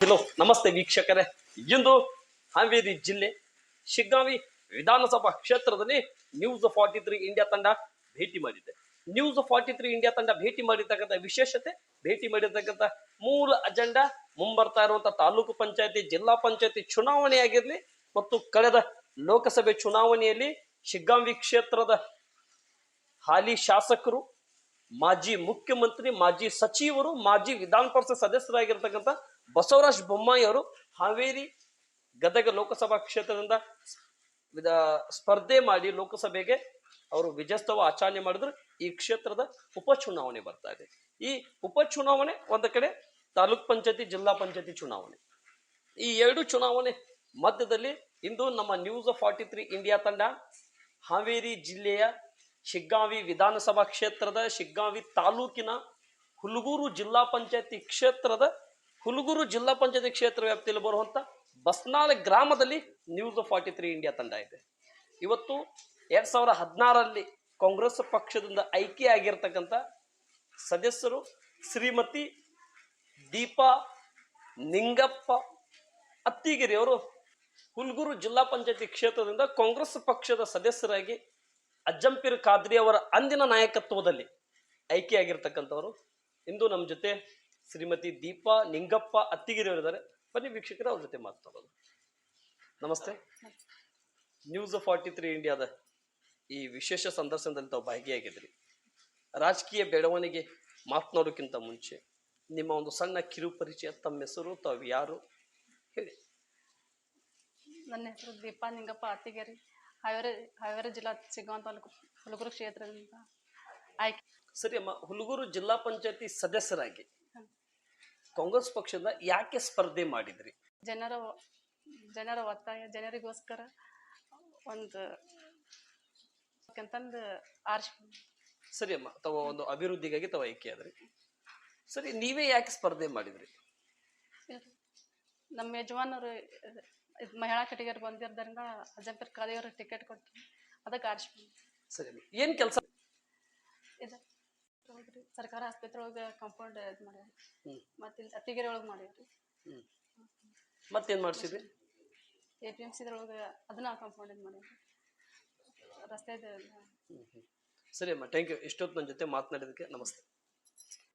Hello, ನಮಸ್ತೆ ವೀಕ್ಷಕರೇ. ಇಂದು ಹಾವೇರಿ ಜಿಲ್ಲೆ ಶಿಗ್ಗಾವಿ ವಿಧಾನಸಭಾ ಕ್ಷೇತ್ರದಲ್ಲಿ ನ್ಯೂಸ್ ಫಾರ್ಟಿ ತ್ರೀ ಇಂಡಿಯಾ ತಂಡ ಭೇಟಿ ಮಾಡಿದೆ. ನ್ಯೂಸ್ ಫಾರ್ಟಿ ತ್ರೀ ಇಂಡಿಯಾ ತಂಡ ಭೇಟಿ ಮಾಡಿರ್ತಕ್ಕಂಥ ವಿಶೇಷತೆ, ಭೇಟಿ ಮಾಡಿರ್ತಕ್ಕಂಥ ಮೂಲ ಅಜೆಂಡಾ ಮುಂಬರ್ತಾ ಇರುವಂತಹ ತಾಲೂಕು ಪಂಚಾಯತಿ, ಜಿಲ್ಲಾ ಪಂಚಾಯತಿ ಚುನಾವಣೆ ಆಗಿರ್ಲಿ ಮತ್ತು ಕಳೆದ ಲೋಕಸಭೆ ಚುನಾವಣೆಯಲ್ಲಿ ಶಿಗ್ಗಾಂವಿ ಕ್ಷೇತ್ರದ ಹಾಲಿ ಶಾಸಕರು, ಮಾಜಿ ಮುಖ್ಯಮಂತ್ರಿ, ಮಾಜಿ ಸಚಿವರು, ಮಾಜಿ ವಿಧಾನ ಪರಿಷತ್ ಸದಸ್ಯರಾಗಿರ್ತಕ್ಕಂಥ ಬಸವರಾಜ ಬೊಮ್ಮಾಯಿ ಅವರು ಹಾವೇರಿ ಗದಗ ಲೋಕಸಭಾ ಕ್ಷೇತ್ರದಿಂದ ಸ್ಪರ್ಧೆ ಮಾಡಿ ಲೋಕಸಭೆಗೆ ಅವರು ವಿಜಯೋತ್ಸವ ಆಚರಣೆ ಮಾಡಿದ್ರು. ಈ ಕ್ಷೇತ್ರದ ಉಪಚುನಾವಣೆ ಬರ್ತಾ ಇದೆ. ಈ ಉಪಚುನಾವಣೆ ಒಂದು ಕಡೆ ತಾಲೂಕ್ ಪಂಚಾಯತಿ, ಜಿಲ್ಲಾ ಪಂಚಾಯತಿ ಚುನಾವಣೆ. ಈ ಎರಡು ಚುನಾವಣೆ ಮಧ್ಯದಲ್ಲಿ ಇಂದು ನಮ್ಮ ನ್ಯೂಸ್ ಫಾರ್ಟಿ ತ್ರೀ ಇಂಡಿಯಾ ತಂಡ ಹಾವೇರಿ ಜಿಲ್ಲೆಯ ಶಿಗ್ಗಾವಿ ವಿಧಾನಸಭಾ ಕ್ಷೇತ್ರದ ಶಿಗ್ಗಾವಿ ತಾಲೂಕಿನ ಹುಲಗೂರು ಜಿಲ್ಲಾ ಪಂಚಾಯತಿ ಕ್ಷೇತ್ರದ ಹುಲಗೂರು ಜಿಲ್ಲಾ ಪಂಚಾಯತಿ ಕ್ಷೇತ್ರ ವ್ಯಾಪ್ತಿಯಲ್ಲಿ ಬರುವಂತ ಬಸ್ನಾಳ ಗ್ರಾಮದಲ್ಲಿ ನ್ಯೂಸ್ ಫಾರ್ಟಿ ತ್ರೀ ಇಂಡಿಯಾ ತಂಡ ಇದೆ. ಇವತ್ತು ಎರಡ್ ಸಾವಿರ ಹದಿನಾರರಲ್ಲಿ ಕಾಂಗ್ರೆಸ್ ಪಕ್ಷದಿಂದ ಆಯ್ಕೆಯಾಗಿರ್ತಕ್ಕಂಥ ಸದಸ್ಯರು ಶ್ರೀಮತಿ ದೀಪಾ ನಿಂಗಪ್ಪ ಅತ್ತಿಗಿರಿ ಅವರು ಹುಲ್ಗೂರು ಜಿಲ್ಲಾ ಪಂಚಾಯತಿ ಕ್ಷೇತ್ರದಿಂದ ಕಾಂಗ್ರೆಸ್ ಪಕ್ಷದ ಸದಸ್ಯರಾಗಿ ಅಜ್ಜಂಪೀರ್ ಖಾದ್ರಿ ಅವರ ಅಂದಿನ ನಾಯಕತ್ವದಲ್ಲಿ ಆಯ್ಕೆಯಾಗಿರ್ತಕ್ಕಂಥವರು ಇಂದು ನಮ್ಮ ಜೊತೆ ಶ್ರೀಮತಿ ದೀಪಾ ನಿಂಗಪ್ಪ ಅತ್ತಿಗಿರಿ ಅವರಿದ್ದಾರೆ ಬನ್ನಿ ವೀಕ್ಷಕರ ಅವ್ರ ಜೊತೆ ಮಾತಾಡೋದು ನಮಸ್ತೆ. ನ್ಯೂಸ್ ಫಾರ್ಟಿ ತ್ರೀ ಇಂಡಿಯಾದ ಈ ವಿಶೇಷ ಸಂದರ್ಶನದಲ್ಲಿ ತಾವು ಭಾಗಿಯಾಗಿದ್ರಿ. ರಾಜಕೀಯ ಬೆಳವಣಿಗೆ ಮಾತನಾಡೋಕ್ಕಿಂತ ಮುಂಚೆ ನಿಮ್ಮ ಒಂದು ಸಣ್ಣ ಕಿರು ಪರಿಚಯ ತಮ್ಮ ಹೆಸರು ತಾವು ಯಾರು? ಹೇಳಿ. ನನ್ನ ಹೆಸರು ದೀಪಾ ನಿಂಗಪ್ಪ ಅತ್ತಿಗೆರಿ. ಹಾವೇರಿ ಹಾವೇರಿ ಜಿಲ್ಲಾ ಸಿಗುವಂತ ತಾಲೂಕು ಹುಲಗೂರು ಕ್ಷೇತ್ರದಿಂದ ಆಯ್ಕೆ. ಸರಿ ಅಮ್ಮ ಹುಲಗೂರು ಜಿಲ್ಲಾ ಪಂಚಾಯತಿ ಸದಸ್ಯರಾಗಿ ಕಾಂಗ್ರೆಸ್ ಪಕ್ಷದ ಯಾಕೆ ಸ್ಪರ್ಧೆ ಮಾಡಿದ್ರಿ? ಜನರ ಜನರ ಒತ್ತಾಯ ಜನರಿಗೋಸ್ಕರ ಒಂದು ಅಂತಂದು ಆರ್ಶ್ ಸರಿ ಅಮ್ಮ ತವ ಒಂದು ಅಭಿವೃದ್ಧಿಗಾಗಿ ತವ ಐಕೆ ಆದ್ರಿ ಸರಿ ನೀವೇ ಯಾಕೆ ಸ್ಪರ್ಧೆ ಮಾಡಿದ್ರಿ? ನಮ್ಮ ಯಜಮಾನರು ಇದ್ ಮಹಿಳಾ ಕಟಿಗರು ಬಂದಿರೋದ್ರಿಂದ ಅಜಂಪರ್ ಕಾದಿಯವರು ಟಿಕೆಟ್ ಕೊಟ್ಟು ಅದಕ್ಕೆ ಆರ್ಶ್ ಸರಿ ಏನು ಏನ್ ಕೆಲಸ? ಇದು ಸರ್ಕಾರ ಆಸ್ಪತ್ರೆ ಒಳಗೆ ಕಾಂಪೌಂಡ್ ಇದು ಮಾಡ್ಯಾರ. ಹ್ಮ್. ಮತ್ತು ಇಲ್ಲಿ ಅತ್ತಿಗೆರೆ ಒಳಗೆ ಮಾಡ್ಯಾವ್ರಿ ಹ್ಮ್. ಮತ್ತೇನ್ ಮಾಡಿಸಿದ್ರಿ? ಎ ಪಿ ಎಂ ಸಿದ್ರೊಳಗೆ ಅದನ್ನ ಕಾಂಪೌಂಡ್ ಇದು ಮಾಡ್ಯಾರ ರಸ್ತೆದ. ಸರಿ ಅಮ್ಮ ಥ್ಯಾಂಕ್ ಯು ಇಷ್ಟೊತ್ತು ನನ್ನ ಜೊತೆ ಮಾತನಾಡಿದ್ದಕ್ಕೆ ನಮಸ್ತೆ.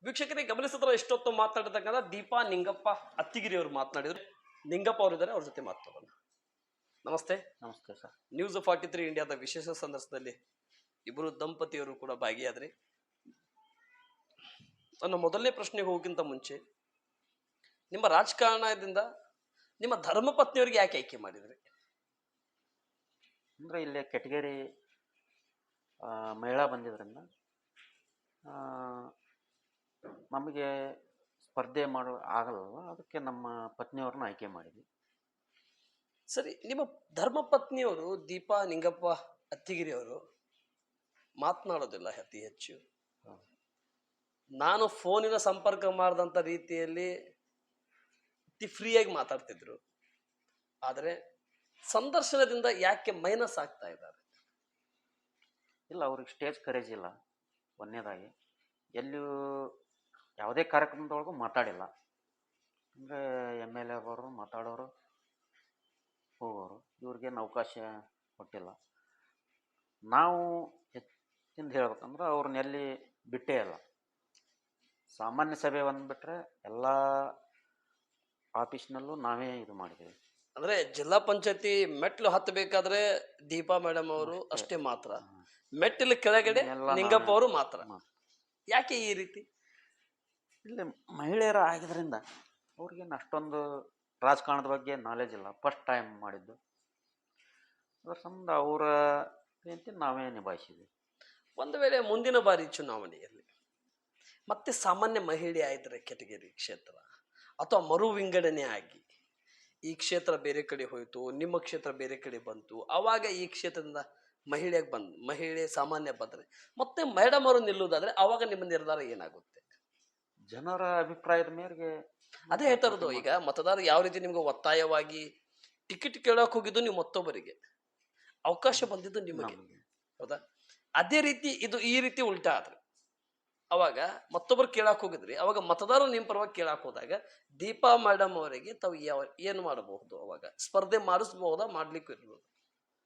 ವೀಕ್ಷಕರಿಗೆ ಗಮನಿಸಿದ್ರೆ ಇಷ್ಟೊತ್ತು ಮಾತನಾಡಿದಾಗ ದೀಪಾ ನಿಂಗಪ್ಪ ಅತ್ತಿಗಿರಿ ಅವರು ಮಾತನಾಡಿದ್ರು. ನಿಂಗಪ್ಪ ಅವರಿದ್ದಾರೆ ಅವ್ರ ಜೊತೆ ಮಾತಾಡೋಣ ನಮಸ್ತೆ. ನಮಸ್ತೆ ಸರ್. ನ್ಯೂಸ್ ಫಾರ್ಟಿ ತ್ರೀ ಇಂಡಿಯಾದ ವಿಶೇಷ ಸಂದರ್ಶನದಲ್ಲಿ ಇಬ್ಬರು ದಂಪತಿಯರು ಕೂಡ ಭಾಗಿಯಾದ್ರಿ. ನನ್ನ ಮೊದಲನೇ ಪ್ರಶ್ನೆಗೆ ಹೋಗಿಂತ ಮುಂಚೆ ನಿಮ್ಮ ರಾಜಕಾರಣದಿಂದ ನಿಮ್ಮ ಧರ್ಮಪತ್ನಿಯವರಿಗೆ ಯಾಕೆ ಆಯ್ಕೆ ಮಾಡಿದ್ರಿ? ಅಂದರೆ ಇಲ್ಲಿ ಕೆಟಗರಿ ಮಹಿಳಾ ಬಂದಿದ್ರಿಂದ ನಮಗೆ ಸ್ಪರ್ಧೆ ಮಾಡೋ ಆಗಲ್ಲ ಅದಕ್ಕೆ ನಮ್ಮ ಪತ್ನಿಯವ್ರನ್ನ ಆಯ್ಕೆ ಮಾಡಿದ್ವಿ. ಸರಿ ನಿಮ್ಮ ಧರ್ಮಪತ್ನಿಯವರು ದೀಪಾ ನಿಂಗಪ್ಪ ಅತ್ತಿಗಿರಿ ಅವರು ಮಾತನಾಡೋದಿಲ್ಲ ಅತಿ ಹೆಚ್ಚು. ನಾನು ಫೋನಿನ ಸಂಪರ್ಕ ಮಾಡಿದಂಥ ರೀತಿಯಲ್ಲಿ ಅತಿ ಫ್ರೀಯಾಗಿ ಮಾತಾಡ್ತಿದ್ರು. ಆದರೆ ಸಂದರ್ಶನದಿಂದ ಯಾಕೆ ಮೈನಸ್ ಆಗ್ತಾ ಇದ್ದಾರೆ? ಇಲ್ಲ, ಅವ್ರಿಗೆ ಸ್ಟೇಜ್ ಕರೇಜ್ ಇಲ್ಲ. ಒಂದನೇದಾಗಿ ಎಲ್ಲಿಯೂ ಯಾವುದೇ ಕಾರ್ಯಕ್ರಮದೊಳಗೂ ಮಾತಾಡಿಲ್ಲ. ಅಂದರೆ ಎಂ ಎಲ್ ಎ ಬರೋರು ಮಾತಾಡೋರು, ಹೋಗೋರು, ಇವ್ರಿಗೇನು ಅವಕಾಶ ಕೊಟ್ಟಿಲ್ಲ. ನಾವು ಹೆಚ್ಚಿಂದ ಹೇಳ್ಬೇಕಂದ್ರೆ ಅವ್ರನ್ನೆಲ್ಲಿ ಬಿಟ್ಟೇ ಇಲ್ಲ. ಸಾಮಾನ್ಯ ಸಭೆ ಬಂದುಬಿಟ್ರೆ ಎಲ್ಲ ಆಫೀಸ್ನಲ್ಲೂ ನಾವೇ ಇದು ಮಾಡಿದ್ದೀವಿ. ಅಂದ್ರೆ ಜಿಲ್ಲಾ ಪಂಚಾಯತಿ ಮೆಟ್ಲು ಹತ್ತಬೇಕಾದ್ರೆ ದೀಪಾ ಮೇಡಮ್ ಅವರು ಅಷ್ಟೇ ಮಾತ್ರ. ಮೆಟ್ಟಿಲ ಕೆಳಗಡೆ ನಿಂಗಪ್ಪ ಅವರು ಮಾತ್ರ. ಯಾಕೆ ಈ ರೀತಿ? ಇಲ್ಲಿ ಮಹಿಳೆಯರು ಆಗಿದ್ರಿಂದ ಅವ್ರಿಗೇನು ಅಷ್ಟೊಂದು ರಾಜಕಾರಣದ ಬಗ್ಗೆ ನಾಲೆಜ್ ಇಲ್ಲ. ಫಸ್ಟ್ ಟೈಮ್ ಮಾಡಿದ್ದು. ಅದ್ರ ಸಂಬಂಧ ಅವರ ರೀತಿ ನಾವೇ ನಿಭಾಯಿಸಿದ್ವಿ. ಒಂದು ವೇಳೆ ಮುಂದಿನ ಬಾರಿ ಚುನಾವಣೆಯಲ್ಲಿ ಮತ್ತೆ ಸಾಮಾನ್ಯ ಮಹಿಳೆ ಆಯ್ತಾರೆ ಕೆಟಗರಿ ಕ್ಷೇತ್ರ ಅಥವಾ ಮರು ವಿಂಗಡಣೆ ಆಗಿ ಈ ಕ್ಷೇತ್ರ ಬೇರೆ ಕಡೆ ಹೋಯಿತು ನಿಮ್ಮ ಕ್ಷೇತ್ರ ಬೇರೆ ಕಡೆ ಬಂತು ಆವಾಗ ಈ ಕ್ಷೇತ್ರದಿಂದ ಮಹಿಳೆಗೆ ಬಂದ್ ಮಹಿಳೆ ಸಾಮಾನ್ಯ ಬಂದರೆ. ಮತ್ತೆ ಮೇಡಮರು ಅವರು ನಿಲ್ಲುವುದಾದ್ರೆ ಅವಾಗ ನಿಮ್ಮ ನಿರ್ಧಾರ ಏನಾಗುತ್ತೆ? ಜನರ ಅಭಿಪ್ರಾಯದ ಮೇರೆಗೆ ಅದೇ ಹೇಳ್ತಾ ಇರೋದು ಈಗ ಮತದಾರ ಯಾವ ರೀತಿ ನಿಮ್ಗೆ ಒತ್ತಾಯವಾಗಿ ಟಿಕೆಟ್ ಕೇಳೋಕೆ ಹೋಗಿದ್ದು ನೀವು ಮತ್ತೊಬ್ಬರಿಗೆ. ಅವಕಾಶ ಬಂದಿದ್ದು ನಮಗೆ. ಹೌದಾ? ಅದೇ ರೀತಿ ಇದು ಈ ರೀತಿ ಉಲ್ಟಾ ಆದ್ರೆ ಅವಾಗ ಮತ್ತೊಬ್ಬರು ಕೇಳಕ್ ಹೋಗಿದ್ರಿ. ಅವಾಗ ಮತದಾರರು ನಿಮ್ಮ ಪರವಾಗಿ ಕೇಳಕ್ಕೆ ಹೋದಾಗ ದೀಪಾ ಮೇಡಮ್ ಅವರಿಗೆ ತಾವು ಯಾವ ಏನು ಮಾಡಬಹುದು ಅವಾಗ? ಸ್ಪರ್ಧೆ ಮಾಡಿಸ್ಬಹುದಾ? ಮಾಡ್ಲಿಕ್ಕೂ ಇರ್ಬೋದು.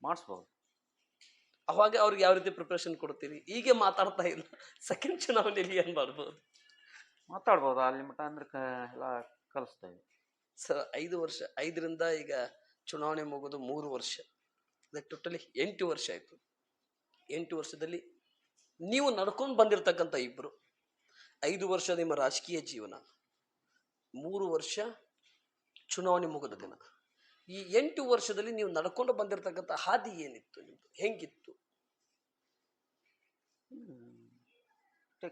ಮಾಡಿಸ್ಬೋದು. ಅವಾಗ ಅವ್ರಿಗೆ ಯಾವ ರೀತಿ ಪ್ರಿಪ್ರೇಷನ್ ಕೊಡ್ತೀರಿ? ಹೀಗೆ ಮಾತಾಡ್ತಾ ಇಲ್ಲ. ಸೆಕೆಂಡ್ ಚುನಾವಣೆಯಲ್ಲಿ ಏನು ಮಾಡ್ಬೋದು? ಮಾತಾಡ್ಬೋದು. ಅಲ್ಲಿ ಮಟ್ಟ ಅಂದ್ರೆ ಎಲ್ಲ ಕಲಿಸ್ತೇವೆ ಸರ್ ಐದು ವರ್ಷ ಐದರಿಂದ ಈಗ ಚುನಾವಣೆ ಮುಗಿದು ಮೂರು ವರ್ಷ. ಟೋಟಲಿ ಎಂಟು ವರ್ಷ ಆಯಿತು. ಎಂಟು ವರ್ಷದಲ್ಲಿ ನೀವು ನಡ್ಕೊಂಡು ಬಂದಿರತಕ್ಕಂಥ ಇಬ್ಬರು ಐದು ವರ್ಷ ನಿಮ್ಮ ರಾಜಕೀಯ ಜೀವನ. ಮೂರು ವರ್ಷ ಚುನಾವಣೆ ಮುಗಿದ ದಿನ. ಈ ಎಂಟು ವರ್ಷದಲ್ಲಿ ನೀವು ನಡ್ಕೊಂಡು ಬಂದಿರತಕ್ಕಂಥ ಹಾದಿ ಏನಿತ್ತು ನಿಮ್ದು? ಹೆಂಗಿತ್ತು?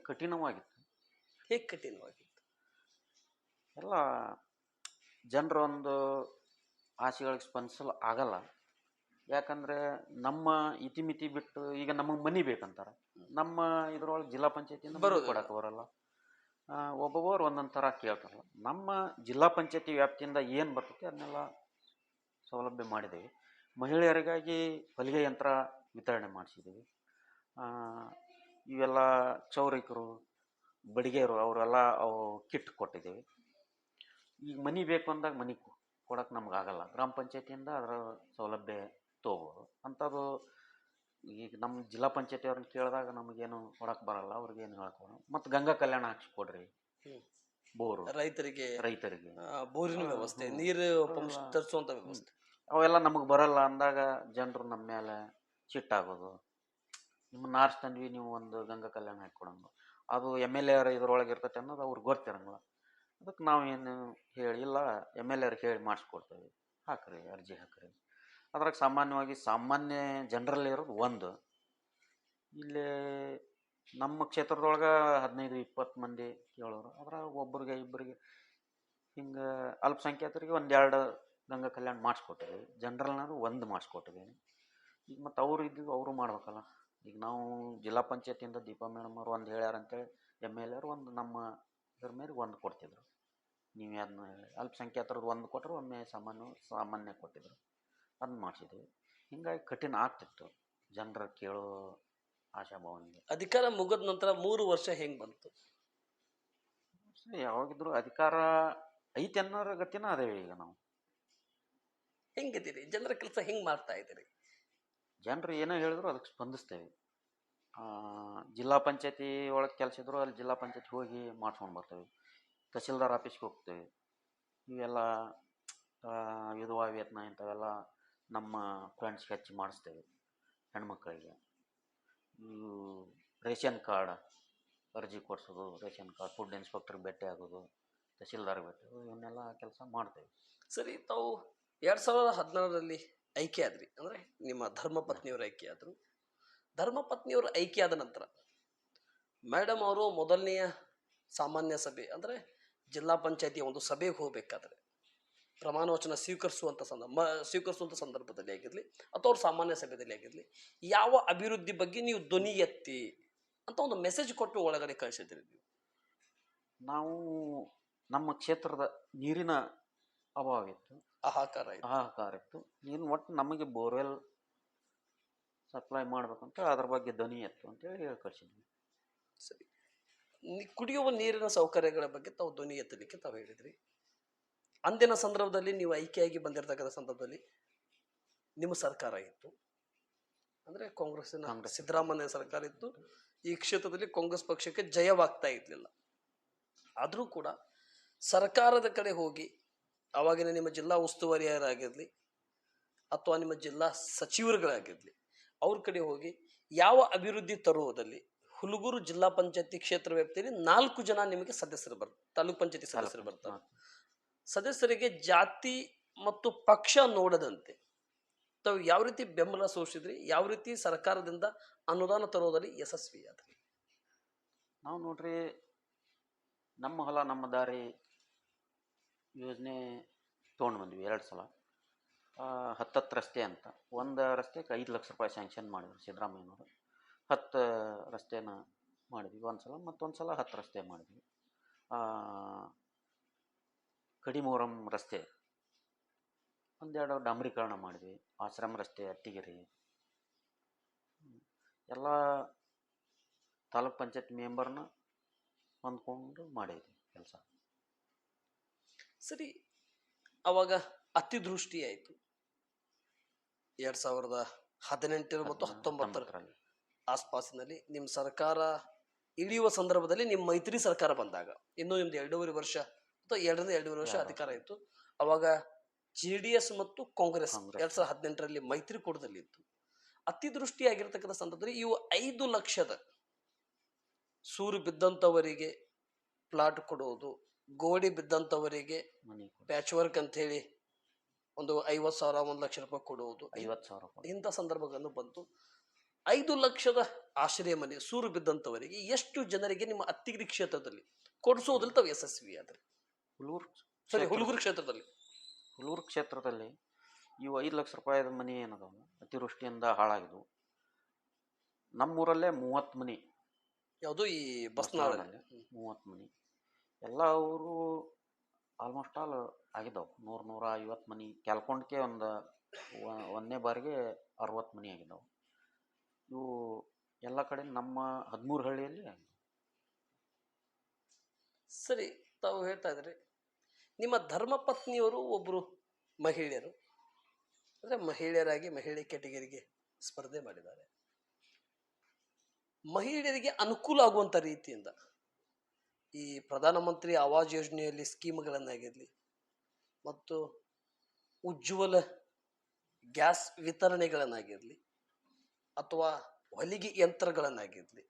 ಕಠಿಣವಾಗಿತ್ತು. ಹೇಗೆ ಕಠಿಣವಾಗಿತ್ತು? ಎಲ್ಲ ಜನರ ಒಂದು ಆಸೆಗಳಿಗೆ ಸ್ಪಂದಿಸಲು ಆಗಲ್ಲ. ಯಾಕಂದ್ರೆ ನಮ್ಮ ಇತಿಮಿತಿ ಬಿಟ್ಟು ಈಗ ನಮಗೆ ಮನಿ ಬೇಕಂತಾರೆ. ನಮ್ಮ ಇದ್ರೊಳಗೆ ಜಿಲ್ಲಾ ಪಂಚಾಯತಿಯಿಂದ ಬರೋದು ಕೊಡಕ್ಕೆ ಬರಲ್ಲ. ಒಬ್ಬೊಬ್ಬರು ಒಂದೊಂದು ಥರ ಕೇಳ್ತಾರಲ್ಲ ನಮ್ಮ ಜಿಲ್ಲಾ ಪಂಚಾಯತಿ ವ್ಯಾಪ್ತಿಯಿಂದ ಏನು ಬರ್ತೈತೆ ಅದನ್ನೆಲ್ಲ ಸೌಲಭ್ಯ ಮಾಡಿದ್ದೀವಿ. ಮಹಿಳೆಯರಿಗಾಗಿ ಹೊಲಿಗೆ ಯಂತ್ರ ವಿತರಣೆ ಮಾಡಿಸಿದ್ದೀವಿ. ಇವೆಲ್ಲ ಚೌರಿಕರು ಬಡಿಗೆಯರು ಅವರೆಲ್ಲ ಅವು ಕಿಟ್ ಕೊಟ್ಟಿದ್ದೀವಿ. ಈಗ ಮನಿ ಬೇಕು ಅಂದಾಗ ಮನಿ ಕೊಡಕ್ಕೆ ನಮ್ಗೆ ಆಗಲ್ಲ. ಗ್ರಾಮ ಪಂಚಾಯತಿಯಿಂದ ಅದರ ಸೌಲಭ್ಯ ತೊಗೋಬೋದು ಅಂಥದ್ದು ಈಗ ನಮ್ಮ ಜಿಲ್ಲಾ ಪಂಚಾಯತಿ ಅವ್ರನ್ನ ಕೇಳಿದಾಗ ನಮಗೇನು ಕೊಡಕ್ಕೆ ಬರಲ್ಲ ಅವ್ರಿಗೇನು ಏನು ಬರಲ್ಲ ಮತ್ತು ಗಂಗಾ ಕಲ್ಯಾಣ ಹಾಕ್ಸ್ಕೊಡ್ರಿ. ಬೋರು. ರೈತರಿಗೆ ರೈತರಿಗೆ. ಬೋರಿನ ವ್ಯವಸ್ಥೆ ನೀರು ಪಂಪ್ ಅವೆಲ್ಲ- ತರಿಸುವಂತ ವ್ಯವಸ್ಥೆ. ಅವೆಲ್ಲ ನಮಗೆ ಬರಲ್ಲ ಅಂದಾಗ ಜನರು ನಮ್ಮ ಮೇಲೆ ಚಿಟ್ಟಾಗೋದು. ನಿಮ್ಮ ನಾರ್ಸ್ ಆರಿಸ್ತಂದ್ವಿ ನೀವು ಒಂದು ಗಂಗಾ ಕಲ್ಯಾಣ ಹಾಕ್ಕೊಡಂಗು. ಅದು ಎಂ ಎಲ್ ಎ ಇದ್ರೊಳಗೆ ಇರ್ತೈತೆ ಅನ್ನೋದು ಅವ್ರಿಗೆ ಗೊತ್ತಿರಂಗಿಲ್ಲ. ಅದಕ್ಕೆ ನಾವೇನು ಹೇಳಿ ಇಲ್ಲ ಎಂ ಎಲ್ ಎರ್ ಹೇಳಿ ಮಾಡಿಸ್ಕೊಡ್ತೇವೆ. ಹಾಕ್ರಿ ಅರ್ಜಿ ಹಾಕ್ರಿ. ಅದ್ರಾಗ ಸಾಮಾನ್ಯವಾಗಿ ಸಾಮಾನ್ಯ ಜನರಲ್ಲಿ ಇರೋದು ಒಂದು. ಇಲ್ಲಿ ನಮ್ಮ ಕ್ಷೇತ್ರದೊಳಗೆ ಹದಿನೈದು, ಇಪ್ಪತ್ತು ಮಂದಿ ಕೇಳೋರು. ಅದ್ರಾಗ ಒಬ್ಬರಿಗೆ ಇಬ್ಬರಿಗೆ ಹಿಂಗೆ ಅಲ್ಪಸಂಖ್ಯಾತರಿಗೆ ಒಂದೆರಡು ಗಂಗಾ ಕಲ್ಯಾಣ ಮಾಡಿಸ್ಕೊಟ್ಟಿದ್ದೀವಿ ಜನ್ರಲ್ನಾದ್ರು ಒಂದು ಮಾಡಿಸ್ಕೊಟ್ಟಿದ್ದೀನಿ ಈಗ ಮತ್ತು ಅವ್ರು ಇದ್ದು ಅವರು ಮಾಡ್ಬೇಕಲ್ಲ. ಈಗ ನಾವು ಜಿಲ್ಲಾ ಪಂಚಾಯತಿಯಿಂದ ದೀಪಾ ಮೇಡಮ್ ಅವ್ರು ಒಂದು ಹೇಳ್ಯಾರ ಅಂತೇಳಿ ಎಂ ಎಲ್ ಎರು ಒಂದು ನಮ್ಮ ಇದ್ರ ಮೇಲೆ ಒಂದು ಕೊಡ್ತಿದ್ರು. ನೀವು ಅದನ್ನ ಅಲ್ಪಸಂಖ್ಯಾತರದ್ದು ಒಂದು ಕೊಟ್ಟರು ಒಮ್ಮೆ ಸಾಮಾನ್ಯ ಸಾಮಾನ್ಯ ಕೊಟ್ಟಿದ್ರು. ಅದನ್ನ ಮಾಡಿಸಿದ್ವಿ. ಹಿಂಗಾಗಿ ಕಠಿಣ ಆಗ್ತಿತ್ತು. ಜನರ ಕೇಳೋ ಆಶಾಭಾವನೆಗೆ. ಅಧಿಕಾರ ಮುಗಿದ ನಂತರ ಮೂರು ವರ್ಷ ಹೆಂಗ್ ಬಂತು? ಯಾವಾಗಿದ್ರು ಅಧಿಕಾರ ಐತೆ ಅನ್ನೋರ ಗತಿನ ಅದೇವಿ ಈಗ ನಾವು. ಹೆಂಗಿದ್ದೀರಿ? ಜನರ ಕೆಲಸ ಹೆಂಗ್ ಮಾಡ್ತಾ ಇದ್ದೀರಿ? ಜನರು ಏನೋ ಹೇಳಿದ್ರು ಅದಕ್ಕೆ ಸ್ಪಂದಿಸ್ತೇವೆ. ಆ, ಜಿಲ್ಲಾ ಪಂಚಾಯತಿ ಒಳಗೆ ಕೆಲಸ ಇದ್ರು ಅಲ್ಲಿ ಜಿಲ್ಲಾ ಪಂಚಾಯತಿ ಹೋಗಿ ಮಾಡ್ಸ್ಕೊಂಡು ಬರ್ತೇವೆ. ತಹಸೀಲ್ದಾರ್ ಆಫೀಸ್ಗೆ ಹೋಗ್ತೇವೆ. ಇವೆಲ್ಲ ವಿಧವಾ ವೇತನ ಇಂಥವೆಲ್ಲ ನಮ್ಮ ಫ್ರೆಂಡ್ಸ್ಗೆ ಸ್ಕೆಚ್ ಮಾಡಿಸ್ತೇವೆ, ಹೆಣ್ಮಕ್ಳಿಗೆ. ಇವು ರೇಷನ್ ಕಾರ್ಡ್ ಅರ್ಜಿ ಕೊಡಿಸೋದು, ರೇಷನ್ ಕಾರ್ಡ್ ಫುಡ್ ಇನ್ಸ್ಪೆಕ್ಟ್ರಿಗೆ ಭೇಟಿ ಆಗೋದು ತಹಸೀಲ್ದಾರ್ಗೆ ಭೇಟಿ ಆಗೋದು, ಇವನ್ನೆಲ್ಲ ಕೆಲಸ ಮಾಡ್ತೇವೆ. ಸರಿ, ತಾವು ಎರಡು ಸಾವಿರದ ಹದಿನಾರರಲ್ಲಿ ಐಕ್ಯ ಆದ್ರಿ. ಅಂದರೆ ನಿಮ್ಮ ಧರ್ಮಪತ್ನಿಯವರು ಐಕೆ ಆದರು ಆದ್ರು. ಧರ್ಮ ಪತ್ನಿಯವರು ಆಯ್ಕೆ ಆದ ನಂತರ ಮೇಡಮ್ ಅವರು ಮೊದಲನೆಯ ಸಾಮಾನ್ಯ ಸಭೆ, ಅಂದರೆ ಜಿಲ್ಲಾ ಪಂಚಾಯತಿಯ ಒಂದು ಸಭೆಗೆ ಹೋಗ್ಬೇಕಾದ್ರೆ ಪ್ರಮಾಣ ವಚನ ಸ್ವೀಕರಿಸುವಂಥ ಸಂದರ್ಭ ಮ- ಸ್ವೀಕರಿಸುವಂಥ ಸಂದರ್ಭದಲ್ಲಿ ಆಗಿರಲಿ ಅಥವಾ ಅವ್ರ ಸಾಮಾನ್ಯ ಸಭೆಯಲ್ಲಿ ಆಗಿರಲಿ ಯಾವ ಅಭಿವೃದ್ಧಿ ಬಗ್ಗೆ ನೀವು ಧ್ವನಿ ಎತ್ತಿ ಅಂತ ಒಂದು ಮೆಸೇಜ್ ಕೊಟ್ಟು ಒಳಗಡೆ ಕಳಿಸಿದ್ರಿ ನೀವು? ನಾವು ನಮ್ಮ ಕ್ಷೇತ್ರದ ನೀರಿನ ಅಭಾವ ಇತ್ತು. ಹಾಹಾಕಾರ ಇತ್ತು. ಹಾಹಾಕಾರ ಇತ್ತು. ನೀನು ಒಟ್ಟು ನಮಗೆ ಬೋರ್ವೆಲ್ ಸಪ್ಲೈ ಮಾಡ್ಬೇಕಂತ ಅದ್ರ ಬಗ್ಗೆ ಧ್ವನಿ ಎತ್ತು ಅಂತೇಳಿ ಹೇಳಿ ಕಳ್ಸಿದ್ವಿ ಸರಿ. ನಿ- ಕುಡಿಯುವ ನೀರಿನ ಸೌಕರ್ಯಗಳ ಬಗ್ಗೆ ತಾವು ಧ್ವನಿ ಎತ್ತಲಿಕ್ಕೆ ತಾವು ಹೇಳಿದ್ರಿ. ಅಂದಿನ ಸಂದರ್ಭದಲ್ಲಿ ನೀವು ಐಕ್ಯಾಗಿ ಬಂದಿರತಕ್ಕಂಥ ಸಂದರ್ಭದಲ್ಲಿ ನಿಮ್ಮ ಸರ್ಕಾರ ಇತ್ತು. ಅಂದ್ರೆ ಕಾಂಗ್ರೆಸ್ಸಿನ ಕಾಂಗ್ರೆಸ್. ಸಿದ್ದರಾಮಯ್ಯ ಸರ್ಕಾರ ಇತ್ತು. ಈ ಕ್ಷೇತ್ರದಲ್ಲಿ ಕಾಂಗ್ರೆಸ್ ಪಕ್ಷಕ್ಕೆ ಜಯವಾಗ್ತಾ ಇರಲಿಲ್ಲ. ಆದರೂ ಕೂಡ ಸರ್ಕಾರದ ಕಡೆ ಹೋಗಿ ಅವಾಗಿನ ನಿಮ್ಮ ಜಿಲ್ಲಾ ಉಸ್ತುವಾರಿಯರಾಗಿರ್ಲಿ ಅಥವಾ ನಿಮ್ಮ ಜಿಲ್ಲಾ ಸಚಿವರುಗಳಾಗಿರಲಿ ಅವ್ರ ಕಡೆ ಹೋಗಿ ಯಾವ ಅಭಿವೃದ್ಧಿ ತರುವುದಲ್ಲಿ ಹುಲಗೂರು ಜಿಲ್ಲಾ ಪಂಚಾಯತಿ ಕ್ಷೇತ್ರ ವ್ಯಾಪ್ತಿಯಲ್ಲಿ ನಾಲ್ಕು ಜನ ನಿಮಗೆ ಸದಸ್ಯರು ಬರ್ತಾರೆ ತಾಲೂಕ್ ಪಂಚಾಯತಿ ಸದಸ್ಯರು ಬರ್ತಾರೆ. ಸದಸ್ಯರಿಗೆ ಜಾತಿ ಮತ್ತು ಪಕ್ಷ ನೋಡದಂತೆ. ತಾವು ಯಾವ ರೀತಿ ಬೆಂಬಲ ಸೂಚಿಸಿದ್ರಿ ಯಾವ ರೀತಿ ಸರ್ಕಾರದಿಂದ ಅನುದಾನ ತರೋದಲ್ಲಿ ಯಶಸ್ವಿಯಾದ್ರಿ? ನಾವು ನೋಡ್ರಿ, ನಮ್ಮ ಹೊಲ, ನಮ್ಮ ದಾರಿ ಯೋಜನೆ ತೊಗೊಂಡು ಬಂದ್ವಿ ಎರಡು ಸಲ. ಹತ್ತತ್ತು ರಸ್ತೆ ಅಂತ. ಒಂದು ರಸ್ತೆಗೆ ಐದು ಲಕ್ಷ ರೂಪಾಯಿ ಸ್ಯಾಂಕ್ಷನ್ ಮಾಡಿದ್ರು ಸಿದ್ದರಾಮಯ್ಯನವರು. ಹತ್ತು ರಸ್ತೆನ ಮಾಡಿದ್ವಿ ಒಂದು ಸಲ ಮತ್ತೊಂದು ಸಲ ಹತ್ತು ರಸ್ತೆ ಮಾಡಿದ್ವಿ. ಕಡಿಮೂರಂ ರಸ್ತೆ. ಒಂದೆರಡು ಡಾಂಬರೀಕರಣ ಮಾಡಿದ್ವಿ. ಆಶ್ರಮ ರಸ್ತೆ ಅತ್ತಿಗೆರೆ. ಎಲ್ಲ ತಾಲೂಕ್ ಪಂಚಾಯತ್ ಮೆಂಬರ್ನ ಹೊಂದ್ಕೊಂಡು ಮಾಡಿದ್ವಿ ಕೆಲಸ. ಸರಿ ಅವಾಗ ಅತಿದೃಷ್ಟಿ ಆಯಿತು. ಎರಡು ಸಾವಿರದ ಹದಿನೆಂಟರ ಮತ್ತು ಹತ್ತೊಂಬತ್ತರ ಹತ್ತೊಂಬತ್ತರಲ್ಲಿ. ಆಸ್ಪಾಸಿನಲ್ಲಿ ನಿಮ್ಮ ಸರ್ಕಾರ ಇಳಿಯುವ ಸಂದರ್ಭದಲ್ಲಿ ನಿಮ್ಮ ಮೈತ್ರಿ ಸರ್ಕಾರ ಬಂದಾಗ ಇನ್ನೂ ನಿಮ್ದು ಎರಡೂವರೆ ವರ್ಷ ಅಥವಾ ಎರಡರಿಂದ ಎರಡೂವರೆ ವರ್ಷ ಅಧಿಕಾರ ಇತ್ತು. ಅವಾಗ ಜೆ ಡಿ ಎಸ್ ಮತ್ತು ಕಾಂಗ್ರೆಸ್. ಎರಡ್ ಸಾವಿರದ ಹದಿನೆಂಟರಲ್ಲಿ ಮೈತ್ರಿಕೂಟದಲ್ಲಿ ಇತ್ತು. ಅತಿದೃಷ್ಟಿ ಆಗಿರ್ತಕ್ಕಂಥ ಸಂದರ್ಭದಲ್ಲಿ ಇವು ಐದು ಲಕ್ಷದ ಸೂರು ಬಿದ್ದಂಥವರಿಗೆ ಪ್ಲಾಟ್ ಕೊಡುವುದು ಗೋಡಿ ಬಿದ್ದಂಥವರಿಗೆ ಪ್ಯಾಚ್ ವರ್ಕ್ ಅಂತ ಹೇಳಿ ಒಂದು ಐವತ್ತು ಸಾವಿರ ಒಂದು ಲಕ್ಷ ರೂಪಾಯಿ ಕೊಡುವುದು ಐವತ್ತು ಸಾವಿರ ರೂಪಾಯಿ ಇಂಥ ಸಂದರ್ಭಗಳನ್ನು ಬಂತು. ಐದು ಲಕ್ಷದ ಆಶ್ರಯ ಮನೆ ಸೂರು ಬಿದ್ದಂಥವರಿಗೆ ಎಷ್ಟು ಜನರಿಗೆ ನಿಮ್ಮ ಅತ್ತಿಗಿರಿ ಕ್ಷೇತ್ರದಲ್ಲಿ ಕೊಡಿಸೋದ್ರಲ್ಲಿ ತಾವು ಯಶಸ್ವಿ ಆದ್ರೆ ಹುಲೂರು ಸರಿ ಹುಲುಗುರು ಕ್ಷೇತ್ರದಲ್ಲಿ. ಹುಲೂರು ಕ್ಷೇತ್ರದಲ್ಲಿ ಇವು ಐದು ಲಕ್ಷ ರೂಪಾಯಿದ ಮನೆ ಏನದವು? ಅತಿವೃಷ್ಟಿಯಿಂದ ಹಾಳಾಗಿದ್ವು. ನಮ್ಮೂರಲ್ಲೇ ಮೂವತ್ತು ಮನೆ. ಯಾವುದು ಈ ಬಸ್ ಮೂವತ್ತು ಮನೆ. ಎಲ್ಲ ಅವರು ಆಲ್ಮೋಸ್ಟ್ ಆಲ್ ಆಗಿದ್ದಾವೆ ನೂರು ನೂರ ಐವತ್ತು ಮನೆ. ಕ್ಯಾಲ್ಕೊಂಡ್ಕೆ ಒಂದು ಒಂದನೇ ಬಾರಿಗೆ ಅರವತ್ತು ಮನೆ ಆಗಿದ್ದಾವೆ ಇವು ಎಲ್ಲ ಕಡೆ ನಮ್ಮ ಹದಿಮೂರು ಹಳ್ಳಿಯಲ್ಲಿ. ಸರಿ ತಾವು ಹೇಳ್ತಾ ಇದ್ರಿ. ನಿಮ್ಮ ಧರ್ಮಪತ್ನಿಯವರು ಒಬ್ಬರು ಮಹಿಳೆಯರು. ಅಂದರೆ ಮಹಿಳೆಯರಾಗಿ ಮಹಿಳೆ ಕೆಟಗರಿಗೆ ಸ್ಪರ್ಧೆ ಮಾಡಿದ್ದಾರೆ. ಮಹಿಳೆಯರಿಗೆ ಅನುಕೂಲ ಆಗುವಂಥ ರೀತಿಯಿಂದ ಈ ಪ್ರಧಾನಮಂತ್ರಿ ಆವಾಜ್ ಯೋಜನೆಯಲ್ಲಿ ಸ್ಕೀಮ್ಗಳನ್ನಾಗಿರಲಿ ಮತ್ತು ಉಜ್ವಲ ಗ್ಯಾಸ್ ವಿತರಣೆಗಳನ್ನಾಗಿರಲಿ ಅಥವಾ ಹೊಲಿಗೆ ಯಂತ್ರಗಳನ್ನಾಗಿರಲಿ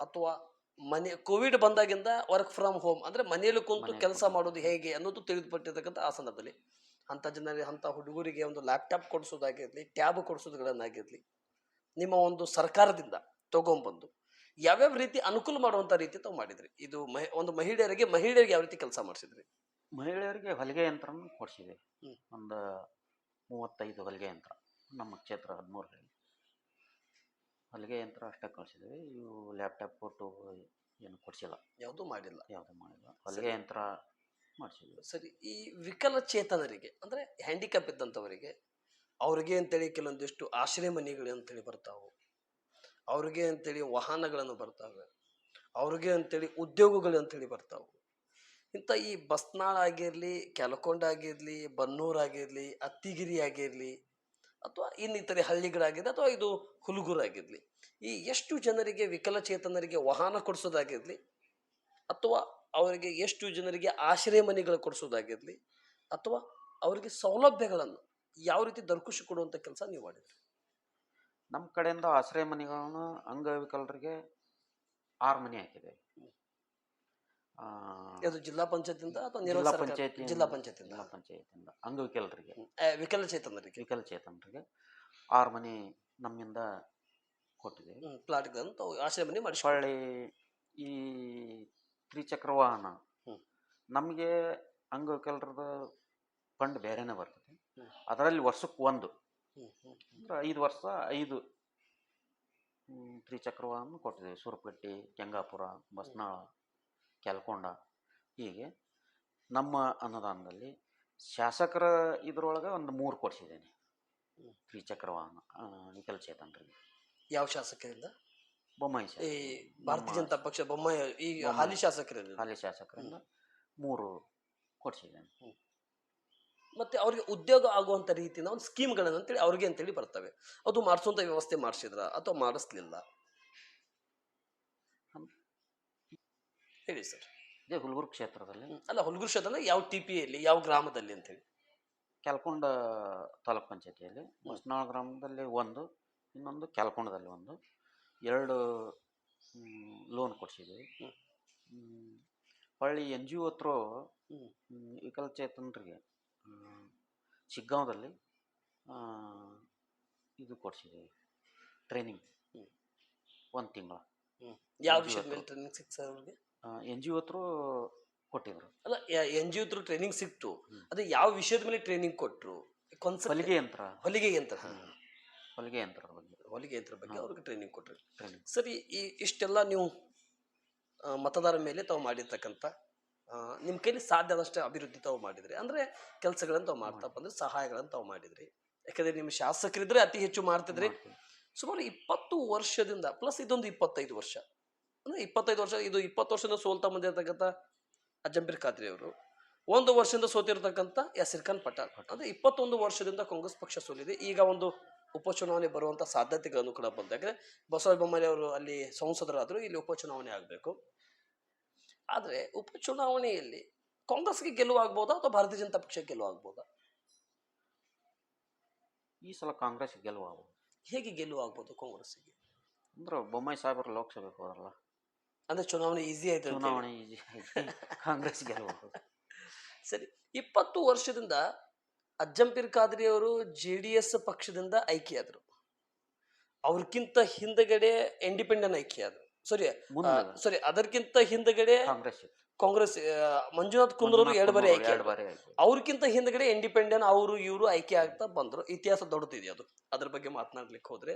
ಅಥವಾ ಮನೆ ಕೋವಿಡ್ ಬಂದಾಗಿಂದ ವರ್ಕ್ ಫ್ರಮ್ ಹೋಮ್ ಅಂದರೆ ಮನೆಯಲ್ಲಿ ಕುಂತು ಕೆಲಸ ಮಾಡೋದು ಹೇಗೆ ಅನ್ನೋದು ತಿಳಿದುಪಟ್ಟಿರ್ತಕ್ಕಂಥ ಆ ಸಂದರ್ಭದಲ್ಲಿ. ಅಂಥ ಜನರಿಗೆ ಅಂಥ ಹುಡುಗರಿಗೆ ಒಂದು ಲ್ಯಾಪ್ಟಾಪ್ ಕೊಡಿಸೋದಾಗಿರಲಿ ಟ್ಯಾಬ್ ಕೊಡಿಸೋದುಗಳನ್ನಾಗಿರಲಿ ನಿಮ್ಮ ಒಂದು ಸರ್ಕಾರದಿಂದ ತಗೊಂಬಂದು ಯಾವ್ಯಾವ ರೀತಿ ಅನುಕೂಲ ಮಾಡುವಂಥ ರೀತಿ ತಾವು ಮಾಡಿದ್ರಿ? ಇದು ಮಹಿ ಒಂದು ಮಹಿಳೆಯರಿಗೆ ಮಹಿಳೆಯರಿಗೆ ಯಾವ ರೀತಿ ಕೆಲಸ ಮಾಡಿಸಿದ್ರಿ? ಮಹಿಳೆಯರಿಗೆ ಹೊಲಿಗೆ ಯಂತ್ರನ ಕೊಡಿಸಿದೆ. ಒಂದು ಮೂವತ್ತೈದು ಹೊಲಿಗೆ ಯಂತ್ರ. ನಮ್ಮ ಕ್ಷೇತ್ರ ಹದಿಮೂರರಲ್ಲಿ. ಹೊಲಿಗೆ ಯಂತ್ರ ಅಷ್ಟೇ ಕಳಿಸಿದ್ವಿ. ಇವು ಲ್ಯಾಪ್ಟಾಪ್ ಕೊಟ್ಟು ಏನು ಕೊಡಿಸಿಲ್ಲ. ಯಾವುದೂ ಮಾಡಿಲ್ಲ. ಯಾವುದೂ ಮಾಡಿಲ್ಲ. ಹೊಲಿಗೆ ಯಂತ್ರ ಮಾಡಿಸಿದ್ವಿ. ಸರಿ ಈ ವಿಕಲಚೇತನರಿಗೆ ಅಂದರೆ ಹ್ಯಾಂಡಿಕ್ಯಾಪ್ ಇದ್ದಂಥವರಿಗೆ ಅವ್ರಿಗೆ ಅಂತೇಳಿ ಕೆಲವೊಂದಿಷ್ಟು ಆಶ್ರಯ ಮನೆಗಳು ಅಂತೇಳಿ ಬರ್ತಾವೆ. ಅವ್ರಿಗೆ ಅಂತೇಳಿ ವಾಹನಗಳನ್ನು ಬರ್ತಾವೆ. ಅವ್ರಿಗೆ ಅಂತೇಳಿ ಉದ್ಯೋಗಗಳು ಅಂತೇಳಿ ಬರ್ತಾವೆ. ಇಂಥ ಈ ಬಸ್ನಾಳ್ ಆಗಿರಲಿ ಕ್ಯಾಲಕೊಂಡ ಆಗಿರಲಿ ಬನ್ನೂರು ಆಗಿರಲಿ ಅತ್ತಿಗಿರಿ ಆಗಿರಲಿ ಅಥವಾ ಇನ್ನಿತರೆ ಹಳ್ಳಿಗಳಾಗಿದೆ ಅಥವಾ ಇದು ಹುಲುಗುರಾಗಿರಲಿ ಈ ಎಷ್ಟು ಜನರಿಗೆ ವಿಕಲಚೇತನರಿಗೆ ವಾಹನ ಕೊಡಿಸೋದಾಗಿರಲಿ ಅಥವಾ ಅವರಿಗೆ ಎಷ್ಟು ಜನರಿಗೆ ಆಶ್ರಯ ಮನೆಗಳು ಕೊಡಿಸೋದಾಗಿರಲಿ ಅಥವಾ ಅವರಿಗೆ ಸೌಲಭ್ಯಗಳನ್ನು ಯಾವ ರೀತಿ ದೊರಕಿಸಿ ಕೊಡುವಂಥ ಕೆಲಸ ನೀವು ಮಾಡಿದ್ರಿ? ನಮ್ಮ ಕಡೆಯಿಂದ ಆಶ್ರಯ ಮನೆಗಳನ್ನು ಅಂಗವಿಕಲರಿಗೆ ಆರು ಮನೆ ಹಾಕಿದೆ. ಜಿಲ್ಲಾ ಪಂಚಾಯತಿಂದ ಅಥವಾ ಜಿಲ್ಲಾ ಪಂಚಾಯತ್ ಪಂಚಾಯತಿ ಜಿಲ್ಲಾ ಪಂಚಾಯತಿಂದ. ಜಿಲ್ಲಾ ಪಂಚಾಯತಿಯಿಂದ ಅಂಗವಿಕಲರಿಗೆ ವಿಕಲಚೇತನರಿಗೆ ವಿಕಲಚೇತನರಿಗೆ ಆರು ಮನೆ ನಮ್ಮಿಂದ ಕೊಟ್ಟಿದೆ. ಪ್ಲಾಟ್ ಆಶ್ರಯ ಮನೆ ಮಾಡಿ ಹೊಳ್ಳಿ ಈ ತ್ರಿಚಕ್ರ ವಾಹನ. ನಮಗೆ ಅಂಗವಿಕಲರದ ಫಂಡ್ ಬೇರೆನೇ ಬರ್ತದೆ. ಅದರಲ್ಲಿ ವರ್ಷಕ್ಕೆ ಒಂದು. ಅಂದ್ರೆ ಐದು ವರ್ಷ ಐದು ತ್ರಿಚಕ್ರ ವಾಹನ ಕೊಟ್ಟಿದೆ ಸುರಪಟ್ಟಿ ಕೆಂಗಾಪುರ ಬಸ್ನಾಳ. ಕ್ಯಾಲ್ಕೊಂಡ ಹೀಗೆ ನಮ್ಮ ಅನುದಾನದಲ್ಲಿ ಶಾಸಕರ ಇದ್ರೊಳಗೆ ಒಂದು ಮೂರು ಕೊಡಿಸಿದ್ದೇನೆ ದ್ವಿಚಕ್ರ ತ್ರಿಚಕ್ರ ವಾಹನ ಆ, ವಿಕಲಚೇತನರಿಗೆ ಯಾವ ಶಾಸಕರಿಂದ? ಬೊಮ್ಮಾಯಿ ಈ ಭಾರತೀಯ ಜನತಾ ಪಕ್ಷ ಬೊಮ್ಮಾಯಿ ಈ. ಹಾಲಿ ಶಾಸಕರಿಂದ ಹಾಲಿ ಶಾಸಕರಿಂದ ಮೂರು ಕೊಡಿಸಿದ್ದೇನೆ ಮತ್ತೆ ಅವರಿಗೆ ಉದ್ಯೋಗ ಆಗುವಂತ ರೀತಿಯಿಂದ ಒಂದು ಸ್ಕೀಮ್ಗಳನ್ನು ಅಂತೇಳಿ ಅವ್ರಿಗೆ ಅಂತೇಳಿ ಬರ್ತವೆ. ಅದು ಮಾಡಿಸುವಂತ ವ್ಯವಸ್ಥೆ ಮಾಡಿಸಿದ್ರ? ಅಥವಾ ಮಾಡಿಸ್ಲಿಲ್ಲ? ಹೇಳಿ ಸರ್. ಇದೇ ಹುಲ್ಗುರ್ ಕ್ಷೇತ್ರದಲ್ಲಿ. ಅಲ್ಲ ಹುಲ್ಗುರು ಕ್ಷೇತ್ರ ಯಾವ ಟಿ ಪಿಯಲ್ಲಿ ಯಾವ ಗ್ರಾಮದಲ್ಲಿ ಅಂತ ಹೇಳಿ ಕ್ಯಾಲ್ಕೊಂಡ ತಾಲೂಕ್ ಪಂಚಾಯತಿಯಲ್ಲಿ. ಹೊಸನಾಳ ಗ್ರಾಮದಲ್ಲಿ ಒಂದು ಇನ್ನೊಂದು ಕ್ಯಾಲ್ಕೊಂಡದಲ್ಲಿ ಒಂದು. ಎರಡು ಲೋನ್ ಕೊಡಿಸಿದ್ವಿ. ಹೊಳ್ಳಿ ಎನ್ ಜಿ ಒ ಹತ್ರ. ವಿಕಲಚೇತನರಿಗೆ ಶಿಗ್ಗಾಂವದಲ್ಲಿ ಇದು ಕೊಡಿಸಿದ್ದೀವಿ. ಟ್ರೈನಿಂಗ್. ಒಂದು ತಿಂಗಳ. ಯಾವ ವಿಷಯದ. ಮೇಲೆ ಟ್ರೈನಿಂಗ್ ಸಿಕ್ಸ್ ಸರ್ ಅವ್ರಿಗೆ? ಎನ್ ಜಿ ಒ ಹತ್ರ ಕೊಟ್ಟಿದ್ರು. ಅಲ್ಲ ಎನ್ ಜಿ ಹತ್ರ ಟ್ರೈನಿಂಗ್ ಸಿಕ್ತು. ಅದು ಯಾವ ವಿಷಯದ ಮೇಲೆ ಟ್ರೈನಿಂಗ್ ಕೊಟ್ರು? ಹೊಲಿಗೆ ಯಂತ್ರ. ಹೊಲಿಗೆ ಯಂತ್ರ. ಹೊಲಿಗೆ ಯಂತ್ರ ಬಗ್ಗೆ. ಹೊಲಿಗೆ ಯಂತ್ರ ಬಗ್ಗೆ. ಅವ್ರಿಗೆ ಟ್ರೈನಿಂಗ್ ಕೊಟ್ಟರು ಟ್ರೈನಿಂಗ್ ಸರಿ ಈ ಇಷ್ಟೆಲ್ಲ ನೀವು ಮತದಾರ ಮೇಲೆ ತಾವು ಮಾಡಿರ್ತಕ್ಕಂಥ ನಿಮ್ಮ ಕೈಲಿ ಸಾಧ್ಯ ಆದಷ್ಟು ಅಭಿವೃದ್ಧಿ ತಾವು ಮಾಡಿದ್ರಿ. ಅಂದ್ರೆ ಕೆಲಸಗಳನ್ನು ತಾವು ಮಾಡ್ತಾ ಬಂದ್ರೆ ಸಹಾಯಗಳನ್ನು ತಾವು ಮಾಡಿದ್ರಿ. ಯಾಕಂದ್ರೆ ನಿಮ್ಮ ಶಾಸಕರಿದ್ರೆ ಅತಿ ಹೆಚ್ಚು ಮಾಡ್ತಿದ್ರಿ. ಸುಮಾರು ಇಪ್ಪತ್ತು ವರ್ಷದಿಂದ ಪ್ಲಸ್ ಇದೊಂದು ಇಪ್ಪತ್ತೈದು ವರ್ಷ. ಅಂದ್ರೆ ಇಪ್ಪತ್ತೈದು ವರ್ಷ ಇದು ಇಪ್ಪತ್ತು ವರ್ಷದಿಂದ ಸೋಲ್ತಾ ಬಂದಿರತಕ್ಕಂಥ ಅಜಂಬೀರ್ ಖಾದ್ರಿ ಅವರು. ಒಂದು ವರ್ಷದಿಂದ ಸೋತಿರತಕ್ಕಂಥ ಯಾಸಿರ್ ಖಾನ್ ಪಠಾಣ್ ಅಂದ್ರೆ ಇಪ್ಪತ್ತೊಂದು ವರ್ಷದಿಂದ ಕಾಂಗ್ರೆಸ್ ಪಕ್ಷ ಸೋಲಿದೆ. ಈಗ ಒಂದು ಉಪಚುನಾವಣೆ ಬರುವಂತ ಸಾಧ್ಯತೆಗಳನ್ನು ಕೂಡ ಬಂದ. ಯಾಕಂದ್ರೆ ಬಸವ ಬೊಮ್ಮಾಯಿ ಅವರು ಅಲ್ಲಿ ಸಂಸದರಾದ್ರು ಇಲ್ಲಿ ಉಪಚುನಾವಣೆ ಆಗಬೇಕು. ಆದರೆ ಉಪಚುನಾವಣೆಯಲ್ಲಿ ಕಾಂಗ್ರೆಸ್ಗೆ ಗೆಲುವು ಆಗ್ಬೋದಾ ಅಥವಾ ಭಾರತೀಯ ಜನತಾ ಪಕ್ಷಕ್ಕೆ ಗೆಲುವು ಆಗ್ಬೋದಾ? ಈ ಸಲ ಕಾಂಗ್ರೆಸ್ ಗೆಲುವು ಆಗ್ಬೋದು. ಹೇಗೆ ಗೆಲುವು ಆಗ್ಬೋದು ಕಾಂಗ್ರೆಸ್ಸಿಗೆ ಅಂದ್ರೆ ಬೊಮ್ಮಾಯಿ ಸಾಹೇಬರು ಲೋಕಸಭೆಗೆ ಹೋದ್ರಲ್ಲ. ಅಂದ್ರೆ ಚುನಾವಣೆ ಈಸಿ ಆಯ್ತು ಚುನಾವಣೆ ಈಸಿ ಕಾಂಗ್ರೆಸ್ ಗೆಲ್ಲಬಹುದು ಸರಿ ಇಪ್ಪತ್ತು ವರ್ಷದಿಂದ ಅಜ್ಜಂಪೀರ್ ಖಾದ್ರಿ ಅವರು ಜೆ ಡಿ ಎಸ್ ಪಕ್ಷದಿಂದ ಆಯ್ಕೆಯಾದರು ಅವ್ರಕ್ಕಿಂತ ಹಿಂದಗಡೆ ಇಂಡಿಪೆಂಡೆಂಟ್ ಆಯ್ಕೆಯಾದರು ಸರಿ ಸರಿ ಸಾರಿ ಅದಕ್ಕಿಂತ ಹಿಂದಗಡೆ ಕಾಂಗ್ರೆಸ್. ಕಾಂಗ್ರೆಸ್ ಮಂಜುನಾಥ್ ಕುಂದ್ರವರು ಎರಡು ಬಾರಿ ಆಯ್ಕೆ ಎರಡು ಬಾರಿ ಆಯ್ಕೆ ಅವ್ರಕ್ಕಿಂತ ಹಿಂದಗಡೆ ಇಂಡಿಪೆಂಡೆಂಟ್ ಅವರು ಇವರು ಆಯ್ಕೆ ಆಗ್ತಾ ಬಂದ್ರು. ಇತಿಹಾಸ ದೊಡ್ಡದಿದೆ ಅದು. ಅದ್ರ ಬಗ್ಗೆ ಮಾತನಾಡ್ಲಿಕ್ಕೆ ಹೋದ್ರೆ.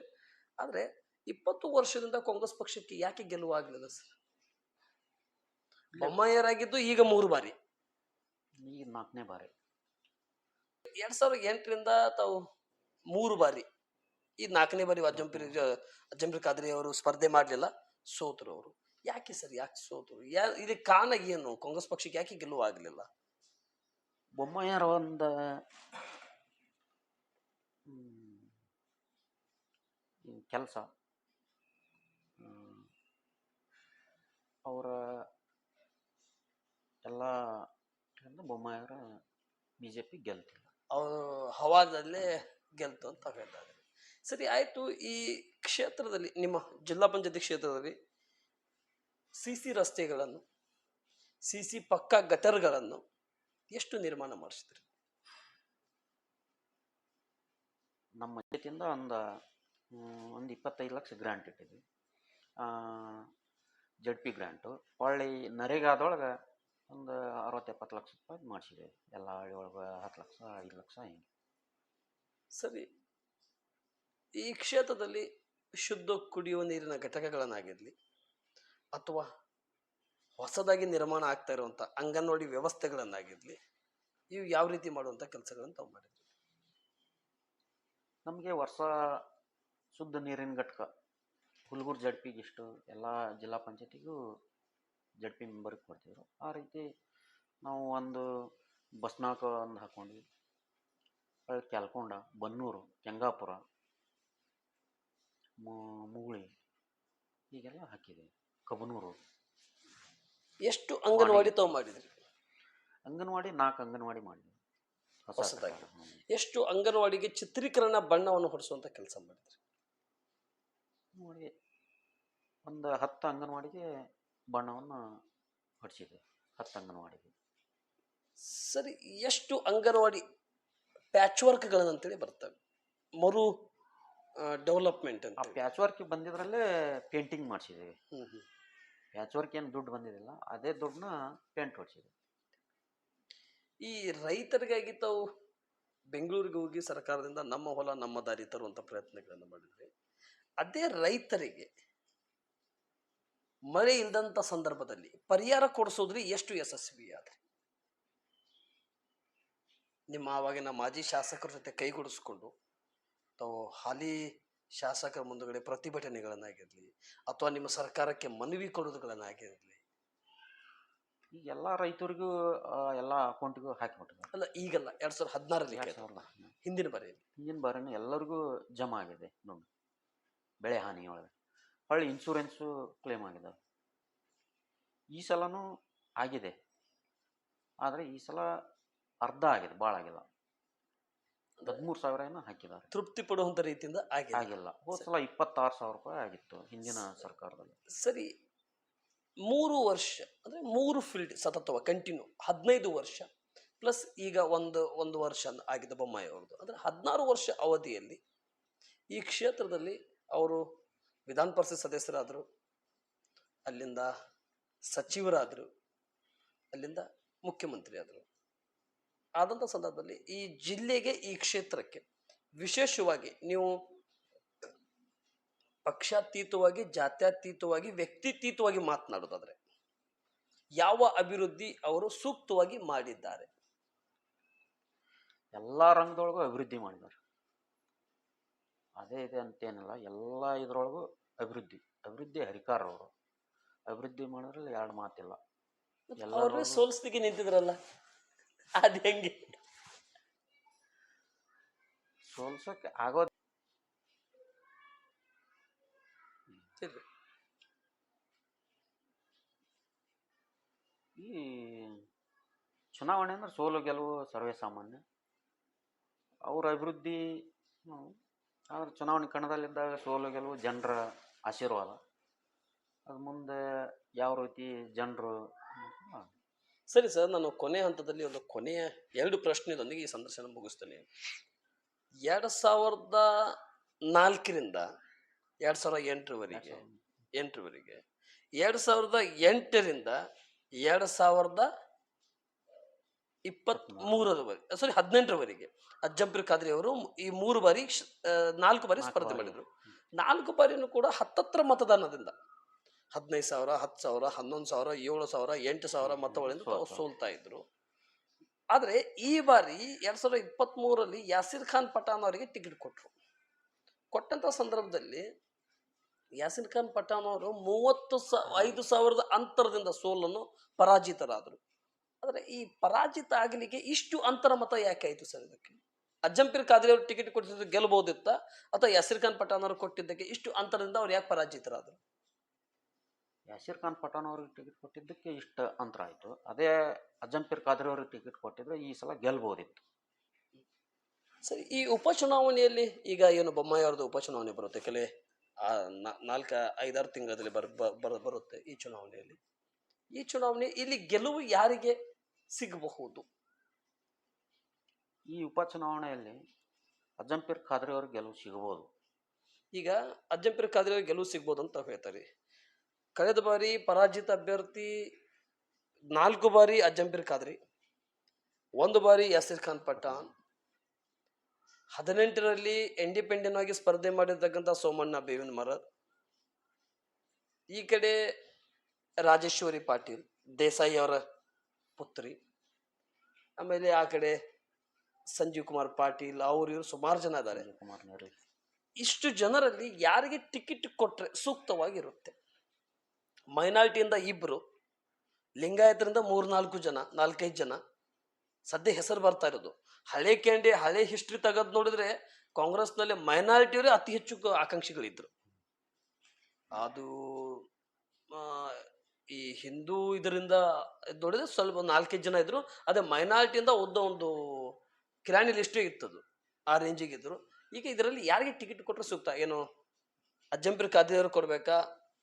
ಆದ್ರೆ ಇಪ್ಪತ್ತು ವರ್ಷದಿಂದ ಕಾಂಗ್ರೆಸ್ ಪಕ್ಷಕ್ಕೆ ಯಾಕೆ ಗೆಲುವು ಆಗ್ಲಿಲ್ಲ ಸರ್? ಬೊಮ್ಮಾಯರಾಗಿದ್ದು ಈಗ ಮೂರು ಬಾರಿ. ಈಗ ನಾಲ್ಕನೇ ಬಾರಿ. ಎರಡ್ ಸಾವಿರದ ಎಂಟರಿಂದ ತಾವು ಮೂರು ಬಾರಿ. ಈ ನಾಲ್ಕನೇ ಬಾರಿ ಅಜ್ಜಂಪೀರ್ ಅಜ್ಜಂಪೀರ್ ಖಾದ್ರಿ ಅವರು ಸ್ಪರ್ಧೆ ಮಾಡಲಿಲ್ಲ ಸೋತರು ಅವರು. ಯಾಕೆ ಸರ್ ಯಾಕೆ ಸೋತರು? ಯಾ ಇದಕ್ಕೆ ಕಾರಣ ಏನು? ಕಾಂಗ್ರೆಸ್ ಪಕ್ಷಕ್ಕೆ ಯಾಕೆ ಗೆಲುವು ಆಗಲಿಲ್ಲ? ಬೊಮ್ಮಯ್ಯರ ಒಂದು ಕೆಲಸ. ಅವರ ಎಲ್ಲ ಬೊಮ್ಮಾಯರ ಬಿ ಜೆ ಪಿ ಗೆಲ್ತಿಲ್ಲ. ಅವರು ಹವಾದಲ್ಲೇ ಗೆಲ್ತು ಅಂತ ಹೇಳ್ತಾ ಇದ್ದಾರೆ ಸರಿ ಆಯಿತು. ಈ ಕ್ಷೇತ್ರದಲ್ಲಿ ನಿಮ್ಮ ಜಿಲ್ಲಾ ಪಂಚಾಯತಿ ಕ್ಷೇತ್ರದಲ್ಲಿ ಸಿ ಸಿ ರಸ್ತೆಗಳನ್ನು ಸಿ ಸಿ ಪಕ್ಕ ಗಟರ್ಗಳನ್ನು ಎಷ್ಟು ನಿರ್ಮಾಣ ಮಾಡಿಸಿದ್ರಿ? ನಮ್ಮ ಜೊತೆಯಿಂದ ಒಂದು ಒಂದು ಇಪ್ಪತ್ತೈದು ಲಕ್ಷ ಗ್ರಾಂಟ್ ಇಟ್ಟಿದ್ವಿ. Z P grant. ಹೊಳ್ಳಿ ನರೇಗಾದೊಳಗೆ ಒಂದು ಅರವತ್ತು ಎಪ್ಪತ್ತು ಲಕ್ಷ ರೂಪಾಯಿ ಮಾಡಿಸಿದೆ. ಎಲ್ಲ ಹಳ್ಳಿ ಒಳಗೆ ಹತ್ತು ಲಕ್ಷ ಐದು ಲಕ್ಷ ಹಿಂಗೆ. ಸರಿ ಈ ಕ್ಷೇತ್ರದಲ್ಲಿ ಶುದ್ಧ ಕುಡಿಯುವ ನೀರಿನ ಘಟಕಗಳನ್ನಾಗಿರಲಿ ಅಥವಾ ಹೊಸದಾಗಿ ನಿರ್ಮಾಣ ಆಗ್ತಾ ಇರುವಂಥ ಅಂಗನವಾಡಿ ವ್ಯವಸ್ಥೆಗಳನ್ನಾಗಿರಲಿ ಇವು ಯಾವ ರೀತಿ ಮಾಡುವಂಥ ಕೆಲಸಗಳನ್ನು ತಾವು ಮಾಡಿದ್ರಿ? ನಮಗೆ ವರ್ಷ ಶುದ್ಧ ನೀರಿನ ಘಟಕ ಹುಲ್ಗುರ್ ಜಡ್ಪಿಗಿಷ್ಟು ಪಿಗೆ ಎಲ್ಲ ಜಿಲ್ಲಾ ಪಂಚಾಯತಿಗೂ ಜಡ್ ಪಿ ಮೆಂಬರ್ಗೆ ಕೊಡ್ತಿದ್ರು ಆ ರೀತಿ ನಾವು ಒಂದು ಬಸ್ನಾಕ ಒಂದು ಹಾಕ್ಕೊಂಡ್ವಿ ಹೊಳ್ಳಿ ಕ್ಯಾಲ್ಕೊಂಡ ಬನ್ನೂರು ಕೆಂಗಾಪುರ ಮು- ಮುಗುಳಿ ಹೀಗೆಲ್ಲ ಹಾಕಿದೆ. ಕಬನೂರು. ಎಷ್ಟು ಅಂಗನವಾಡಿ ತಾವು ಮಾಡಿದ್ರಿ? ಅಂಗನವಾಡಿ ನಾಲ್ಕು ಅಂಗನವಾಡಿ ಮಾಡಿದ್ವಿ. ಹೊಸ ಹೊಸದಾಗಿ. ಹ್ಮ್. ಎಷ್ಟು ಅಂಗನವಾಡಿಗೆ ಚಿತ್ರೀಕರಣ ಬಣ್ಣವನ್ನು ಹೊಡಿಸುವಂತ ಕೆಲಸ ಮಾಡಿದ್ರಿ? ನೋಡಿ ಒಂದು ಹತ್ತು ಅಂಗನವಾಡಿಗೆ ಬಣ್ಣವನ್ನು ಹೊಡಿಸಿದೆ ಹತ್ತು ಅಂಗನವಾಡಿಗೆ ಸರಿ ಎಷ್ಟು ಅಂಗನವಾಡಿ ಪ್ಯಾಚ್ ವರ್ಕ್ಗಳಂತೇಳಿ ಬರ್ತವೆ. ಮರು ಡೆವಲಪ್ಮೆಂಟ್ ಆ ಪ್ಯಾಚ್ ವರ್ಕ್ ಬಂದಿದ್ರಲ್ಲೇ ಪೇಂಟಿಂಗ್ ಮಾಡಿಸಿದ್ದೀವಿ. ಪ್ಯಾಚ್ ವರ್ಕ್ ಏನು ದುಡ್ಡು ಬಂದಿದ್ದಿಲ್ಲ ಅದೇ ದುಡ್ಡನ್ನ ಪೇಂಟ್ ಹೊಡಿಸಿದ್ವಿ ಈ ರೈತರಿಗಾಗಿ ತಾವು ಬೆಂಗಳೂರಿಗೆ ಹೋಗಿ ಸರ್ಕಾರದಿಂದ ನಮ್ಮ ಹೊಲ ನಮ್ಮ ದಾರಿ ತರುವಂಥ ಪ್ರಯತ್ನಗಳನ್ನು ಮಾಡಿದ್ರಿ ಅದೇ ರೈತರಿಗೆ ಮಳೆ ಇಲ್ಲದಂಥ ಸಂದರ್ಭದಲ್ಲಿ ಪರಿಹಾರ ಕೊಡಿಸೋದ್ರಿ ಎಷ್ಟು ಯಶಸ್ವಿ ಆದ್ರಿ. ನಿಮ್ಮ ಆವಾಗಿನ ಮಾಜಿ ಶಾಸಕರ ಜೊತೆ ಕೈಗೂಡಿಸ್ಕೊಂಡು ತಾವು ಹಾಲಿ ಶಾಸಕರ ಮುಂದುಗಡೆ ಪ್ರತಿಭಟನೆಗಳನ್ನಾಗಿರ್ಲಿ ಅಥವಾ ನಿಮ್ಮ ಸರ್ಕಾರಕ್ಕೆ ಮನವಿ ಕೊಡೋದುಗಳನ್ನಾಗಿರಲಿ ಈಗ ಎಲ್ಲ ರೈತರಿಗೂ ಎಲ್ಲ ಅಕೌಂಟಿಗೂ ಹಾಕಿಬಿಟ್ಟು ಅಲ್ಲ ಈಗಲ್ಲ ಎರಡು ಸಾವಿರದ ಹದಿನಾರಲ್ಲಿ ಹಿಂದಿನ ಬಾರಿ ಹಿಂದಿನ ಬಾರಿನ ಎಲ್ಲರಿಗೂ ಜಮಾ ಆಗಿದೆ ನೋಡಿ ಬೆಳೆ ಹಾನಿಯೊಳಗೆ. ಹೊಳ್ಳಿ ಇನ್ಶೂರೆನ್ಸು ಕ್ಲೇಮ್ ಆಗಿದೆ. ಈ ಸಲನೂ ಆಗಿದೆ. ಆದರೆ ಈ ಸಲ ಅರ್ಧ ಆಗಿದೆ ಭಾಳ ಆಗಿಲ್ಲ ಹದಿಮೂರು ಸಾವಿರ ಏನೋ ಹಾಕಿದ್ದಾರೆ. ತೃಪ್ತಿ ಪಡುವಂಥ ರೀತಿಯಿಂದ ಆಗಿ ಆಗಿಲ್ಲ. ಹೋದ ಸಲ ಇಪ್ಪತ್ತಾರು ಸಾವಿರ ರೂಪಾಯಿ ಆಗಿತ್ತು ಹಿಂದಿನ ಸರ್ಕಾರದಲ್ಲಿ. ಸರಿ ಮೂರು ವರ್ಷ ಅಂದರೆ ಮೂರು ಫೀಲ್ಡ್ ಸತತವ ಕಂಟಿನ್ಯೂ ಹದಿನೈದು ವರ್ಷ ಪ್ಲಸ್ ಈಗ ಒಂದು ಒಂದು ವರ್ಷ ಆಗಿದೆ ಬೊಮ್ಮಾಯಿ ಅವ್ರದ್ದು. ಅಂದರೆ ಹದಿನಾರು ವರ್ಷ ಅವಧಿಯಲ್ಲಿ ಈ ಕ್ಷೇತ್ರದಲ್ಲಿ ಅವರು ವಿಧಾನ ಪರಿಷತ್ ಸದಸ್ಯರಾದರು, ಅಲ್ಲಿಂದ ಸಚಿವರಾದರು, ಅಲ್ಲಿಂದ ಮುಖ್ಯಮಂತ್ರಿ ಆದರು ಆದಂಥ ಸಂದರ್ಭದಲ್ಲಿ ಈ ಜಿಲ್ಲೆಗೆ ಈ ಕ್ಷೇತ್ರಕ್ಕೆ ವಿಶೇಷವಾಗಿ ನೀವು ಪಕ್ಷಾತೀತವಾಗಿ, ಜಾತ್ಯತೀತವಾಗಿ, ವ್ಯಕ್ತಿತೀತವಾಗಿ ಮಾತನಾಡೋದಾದ್ರೆ, ಯಾವ ಅಭಿವೃದ್ಧಿ ಅವರು ಸೂಕ್ತವಾಗಿ ಮಾಡಿದ್ದಾರೆ? ಎಲ್ಲ ರಂಗದೊಳಗೂ ಅಭಿವೃದ್ಧಿ ಮಾಡಿದ್ದಾರೆ. ಅದೇ ಇದೆ ಅಂತೇನಿಲ್ಲ ಎಲ್ಲ ಇದ್ರೊಳಗೂ ಅಭಿವೃದ್ಧಿ ಅಭಿವೃದ್ಧಿ ಹರಿಕಾರ ಅವರು. ಅಭಿವೃದ್ಧಿ ಮಾಡೋದ್ರಲ್ಲಿ ಎರಡು ಮಾತಿಲ್ಲ. ಎಲ್ಲರೂ- ಸೋಲಿಸ್ಲಿಕ್ಕೆ ನಿಂತಿದ್ರಲ್ಲ ಅದು ಹೆಂಗೆ? ಸೋಲ್ಸೋಕೆ ಆಗೋದು. ಈ ಚುನಾವಣೆ ಅಂದ್ರೆ ಸೋಲು ಗೆಲುವು ಸರ್ವೇ ಸಾಮಾನ್ಯ. ಅವ್ರ ಅಭಿವೃದ್ಧಿ ಆದ್ರೆ ಚುನಾವಣೆ ಕಣದಲ್ಲಿದ್ದಾಗ ಸೋಲು ಗೆಲುವು ಜನರ ಆಶೀರ್ವಾದ. ಅದು ಮುಂದೆ ಯಾವ ರೀತಿ ಜನರು ಸರಿ ಸರ್ ನಾನು ಕೊನೆ ಹಂತದಲ್ಲಿ ಒಂದು ಕೊನೆಯ ಎರಡು ಪ್ರಶ್ನೆದೊಂದಿಗೆ ಈ ಸಂದರ್ಶನ ಮುಗಿಸ್ತೇನೆ. ಎರಡು ಸಾವಿರದ ನಾಲ್ಕರಿಂದ ಎರಡು ಸಾವಿರದ ಎಂಟರವರೆಗೆ ಎಂಟರವರೆಗೆ ಎರಡು ಸಾವಿರದ ಎಂಟರಿಂದ ಎರಡು ಸಾವಿರದ ಇಪ್ಪತ್ತ್ ಮೂರರವರೆಗೆ ಸಾರಿ ಹದಿನೆಂಟರವರೆಗೆ. ಅಜ್ಜಂಪೀರ್ ಖಾದ್ರಿ ಅವರು ಈ ಮೂರು ಬಾರಿ ನಾಲ್ಕು ಬಾರಿ ಸ್ಪರ್ಧೆ. ಮಾಡಿದ್ರು. ನಾಲ್ಕು ಬಾರಿನೂ ಕೂಡ ಹತ್ತತ್ರ ಮತದಾನದಿಂದ. ಹದಿನೈದು ಸಾವಿರ ಹತ್ತು ಸಾವಿರ ಹನ್ನೊಂದು ಸಾವಿರ ಏಳು ಸಾವಿರ ಎಂಟು ಸಾವಿರ ಮತಗಳಿಂದ ತಾವು ಸೋಲ್ತಾ ಇದ್ರು. ಆದ್ರೆ ಈ ಬಾರಿ ಎರಡ್ ಸಾವಿರದ ಇಪ್ಪತ್ತ್ ಮೂರರಲ್ಲಿ ಯಾಸಿರ್ ಖಾನ್ ಪಠಾನ್ ಅವರಿಗೆ ಟಿಕೆಟ್ ಕೊಟ್ರು. ಕೊಟ್ಟಂತ ಸಂದರ್ಭದಲ್ಲಿ ಯಾಸಿರ್ ಖಾನ್ ಪಠಾನ್ ಅವರು ಮೂವತ್ತು ಸ ಐದು ಸಾವಿರದ ಅಂತರದಿಂದ ಸೋಲನ್ನು ಪರಾಜಿತರಾದರು. ಆದರೆ ಈ ಪರಾಜಿತ ಆಗಲಿಕ್ಕೆ ಇಷ್ಟು ಅಂತರ ಮತ ಯಾಕೆ ಆಯಿತು ಸರ್ ಇದಕ್ಕೆ? ಅಜ್ಜಂಪಿರ್ ಖಾದ್ರಿ ಅವರು ಟಿಕೆಟ್ ಕೊಟ್ಟಿದ್ದು ಗೆಲ್ಲಬಹುದಿತ್ತ ಅಥವಾ ಯಸಿರ್ ಖಾನ್ ಪಠಾಣ್ ಅವರು ಕೊಟ್ಟಿದ್ದಕ್ಕೆ ಇಷ್ಟು ಅಂತರದಿಂದ ಅವ್ರು ಯಾಕೆ ಪರಾಜಿತರಾದರು? ಯಸಿರ್ ಖಾನ್ ಪಠಾಣ್ ಅವ್ರಿಗೆ ಟಿಕೆಟ್ ಕೊಟ್ಟಿದ್ದಕ್ಕೆ ಇಷ್ಟು ಅಂತರ ಆಯಿತು. ಅದೇ ಅಜ್ಜಂಪಿರ್ ಖಾದ್ರಿ ಅವ್ರಿಗೆ ಟಿಕೆಟ್ ಕೊಟ್ಟಿದ್ರೆ ಈ ಸಲ ಗೆಲ್ಬೋದಿತ್ತು. ಸರಿ ಈ ಉಪಚುನಾವಣೆಯಲ್ಲಿ ಈಗ ಏನು ಬೊಮ್ಮಾಯಿ ಅವ್ರದ್ದು ಉಪಚುನಾವಣೆ ಬರುತ್ತೆ? ಕೆಲೆ ಆ ನಾಲ್ಕ ಐದಾರು ತಿಂಗಳಲ್ಲಿ ಬರ ಬರುತ್ತೆ ಈ ಚುನಾವಣೆಯಲ್ಲಿ. ಈ ಚುನಾವಣೆ ಇಲ್ಲಿ ಗೆಲುವು ಯಾರಿಗೆ ಸಿಗಬಹುದು. ಈ ಉಪಚುನಾವಣೆಯಲ್ಲಿ ಅಜ್ಜಂಪೀರ್ ಖಾದ್ರಿ ಅವ್ರಿಗೆ ಗೆಲುವು ಸಿಗಬಹುದು. ಈಗ ಅಜ್ಜಂಪೀರ್ ಖಾದ್ರಿ ಅವ್ರಿಗೆ ಗೆಲುವು ಸಿಗ್ಬೋದು ಅಂತ ಹೇಳ್ತಾರೆ. ಕಳೆದ ಬಾರಿ ಪರಾಜಿತ ಅಭ್ಯರ್ಥಿ ನಾಲ್ಕು ಬಾರಿ ಅಜ್ಜಂಪೀರ್ ಖಾದ್ರಿ ಒಂದು ಬಾರಿ ಯಾಸಿರ್ ಖಾನ್ ಪಠಾಣ್ ಹದಿನೆಂಟರಲ್ಲಿ ಇಂಡಿಪೆಂಡೆಂಟ್ ಆಗಿ ಸ್ಪರ್ಧೆ ಮಾಡಿರ್ತಕ್ಕಂಥ ಸೋಮಣ್ಣ ಬೇವಿನ ಮರದ್ ಈ ಕಡೆ ರಾಜೇಶ್ವರಿ ಪಾಟೀಲ್ ದೇಸಾಯಿ ಅವರ ಪುತ್ರಿ ಆಮೇಲೆ ಆ ಕಡೆ ಸಂಜೀವ್ ಕುಮಾರ್ ಪಾಟೀಲ್ ಅವ್ರು ಇವರು ಸುಮಾರು ಜನ ಇದ್ದಾರೆ ಇಷ್ಟು ಜನರಲ್ಲಿ ಯಾರಿಗೆ ಟಿಕೆಟ್ ಕೊಟ್ರೆ ಸೂಕ್ತವಾಗಿರುತ್ತೆ? ಮೈನಾರಿಟಿಯಿಂದ ಇಬ್ರು ಲಿಂಗಾಯತರಿಂದ ಮೂರ್ನಾಲ್ಕು ಜನ ನಾಲ್ಕೈದು ಜನ ಸದ್ಯ ಹೆಸರು ಬರ್ತಾ ಇರೋದು. ಹಳೆ ಕ್ಯಾಂಡಿ ಹಳೆ ಹಿಸ್ಟ್ರಿ ತೆಗೆದು ನೋಡಿದ್ರೆ ಕಾಂಗ್ರೆಸ್ನಲ್ಲಿ ಮೈನಾರಿಟಿಯವರೇ ಅತಿ ಹೆಚ್ಚು ಆಕಾಂಕ್ಷಿಗಳಿದ್ರು. ಅದು ಈ ಹಿಂದೂ ಇದರಿಂದ ಇದ್ ನೋಡಿದ್ರೆ ಸ್ವಲ್ಪ ನಾಲ್ಕೈದು ಜನ ಇದ್ರು. ಅದೇ ಮೈನಾರಿಟಿಯಿಂದ ಒದ್ದ ಒಂದು ಕಿರಾಣಿ ಲಿಸ್ಟೇ ಇತ್ತದು, ಆ ರೇಂಜಿಗೆ ಇದ್ರು. ಈಗ ಇದರಲ್ಲಿ ಯಾರಿಗೆ ಟಿಕೆಟ್ ಕೊಟ್ಟರೆ ಸೂಕ್ತ? ಏನು ಅಜ್ಜಂಪೀರ್ ಖಾದಿಯವರು ಕೊಡ್ಬೇಕಾ?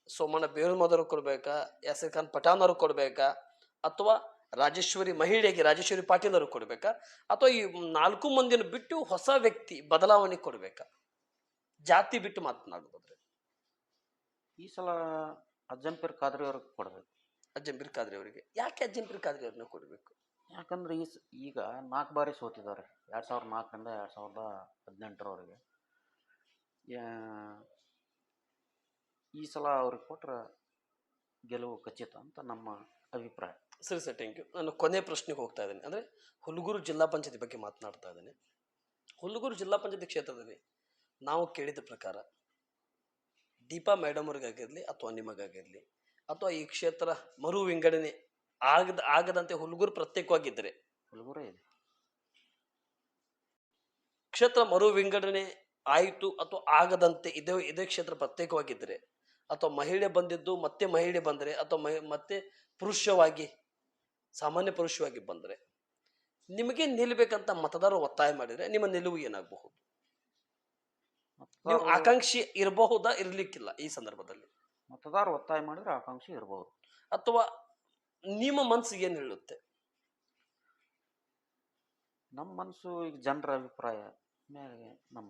ಸೋಮಣ್ಣ ಬೇರುಮದವ್ರು ಕೊಡ್ಬೇಕಾ? ಯಾಸಿರ್ ಖಾನ್ ಪಠಾಣ್ ಅವ್ರು ಕೊಡ್ಬೇಕಾ? ಅಥವಾ ರಾಜೇಶ್ವರಿ ಮಹಿಳೆಗೆ ರಾಜೇಶ್ವರಿ ಪಾಟೀಲ್ ಅವ್ರಿಗೆ ಕೊಡ್ಬೇಕಾ? ಅಥವಾ ಈ ನಾಲ್ಕು ಮಂದಿನ ಬಿಟ್ಟು ಹೊಸ ವ್ಯಕ್ತಿ ಬದಲಾವಣೆ ಕೊಡ್ಬೇಕಾ? ಜಾತಿ ಬಿಟ್ಟು ಮಾತನಾಡೋದಾದ್ರೆ ಈ ಸಲ ಅಜ್ಜಂಪೀರ್ ಖಾದ್ರಿ ಅವ್ರಿಗೆ ಕೊಡಬೇಕು. ಅಜ್ಜಂಪೀರ್ ಖಾದ್ರಿ ಅವರಿಗೆ. ಯಾಕೆ ಅಜ್ಜಂಪೀರ್ ಖಾದ್ರಿ ಅವ್ರನ್ನ ಕೊಡಬೇಕು? ಯಾಕಂದ್ರೆ ಈ ಸ- ಈಗ ನಾಲ್ಕು ಬಾರಿ ಸೋತಿದ್ದಾರೆ ಎರಡು ಸಾವಿರದ ನಾಲ್ಕರಿಂದ ಎರಡು ಸಾವಿರದ ಹದಿನೆಂಟರವರೆಗೆ ಈ ಸಲ ಅವ್ರಿಗೆ ಕೊಟ್ರೆ ಗೆಲುವು ಖಚಿತ ಅಂತ ನಮ್ಮ ಅಭಿಪ್ರಾಯ. ಸರಿ ಸರ್ ಥ್ಯಾಂಕ್ ಯು ನಾನು ಕೊನೆ ಪ್ರಶ್ನೆಗೆ ಹೋಗ್ತಾ ಇದ್ದೀನಿ. ಅಂದರೆ ಹುಲಗೂರು ಜಿಲ್ಲಾ ಪಂಚಾಯತಿ ಬಗ್ಗೆ ಮಾತನಾಡ್ತಾ ಇದ್ದೀನಿ. ಹುಲಗೂರು ಜಿಲ್ಲಾ ಪಂಚಾಯತಿ ಕ್ಷೇತ್ರದಲ್ಲಿ ನಾವು ಕೇಳಿದ ಪ್ರಕಾರ ದೀಪಾ ಮೇಡಮ್ ಅವ್ರಿಗಾಗಿರಲಿ ಅಥವಾ ನಿಮಗಾಗಿರಲಿ ಅಥವಾ ಈ ಕ್ಷೇತ್ರ ಮರು ವಿಂಗಡಣೆ ಆಗದ ಆಗದಂತೆ ಹುಲ್ಗುರು ಪ್ರತ್ಯೇಕವಾಗಿದ್ದರೆ. ಇದೆ. ಕ್ಷೇತ್ರ ಮರು ವಿಂಗಡಣೆ ಆಯಿತು ಅಥವಾ ಆಗದಂತೆ ಇದೇ ಇದೇ ಕ್ಷೇತ್ರ ಪ್ರತ್ಯೇಕವಾಗಿದ್ದರೆ ಅಥವಾ ಮಹಿಳೆ ಬಂದಿದ್ದು ಮತ್ತೆ ಮಹಿಳೆ ಬಂದರೆ ಅಥವಾ ಮಹಿ ಮತ್ತೆ ಪುರುಷವಾಗಿ ಸಾಮಾನ್ಯ ಪುರುಷವಾಗಿ ಬಂದರೆ ನಿಮಗೆ ನಿಲ್ಬೇಕಂತ ಮತದಾರರು ಒತ್ತಾಯ ಮಾಡಿದರೆ ನಿಮ್ಮ ನಿಲುವು ಏನಾಗಬಹುದು? ನೀವು ಆಕಾಂಕ್ಷಿ ಇರಬಹುದಾ ಇರ್ಲಿಕ್ಕಿಲ್ಲ ಈ ಸಂದರ್ಭದಲ್ಲಿ? ಮತದಾರ ಒತ್ತಾಯ ಮಾಡಿದ್ರೆ ಆಕಾಂಕ್ಷಿ ಇರಬಹುದು ಅಥವಾ ನಿಮ್ಮ ಮನಸ್ಸಿಗೆ ಏನು ಹೇಳುತ್ತೆ? ನಮ್ಮ ಮನಸ್ಸು ಈಗ ಜನರ ಅಭಿಪ್ರಾಯ ಮೇಲೆ ನಮ್ಮ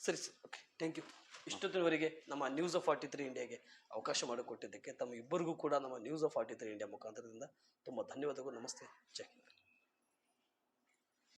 ಸರಿ ಸರ್. ಓಕೆ ಥ್ಯಾಂಕ್ ಯು ಇಷ್ಟೊತ್ತಿನವರೆಗೆ ನಮ್ಮ ನ್ಯೂಸ್ ಆಫ್ ಫಾರ್ಟಿ ತ್ರೀ ಇಂಡಿಯಾಗೆ ಅವಕಾಶ ಮಾಡಿಕೊಟ್ಟಿದ್ದಕ್ಕೆ ತಮ್ಮ ಇಬ್ಬರಿಗೂ ಕೂಡ ನಮ್ಮ news of forty three India ಮುಖಾಂತರದಿಂದ ತುಂಬ ಧನ್ಯವಾದಗಳು. ನಮಸ್ತೆ. ಜೈ.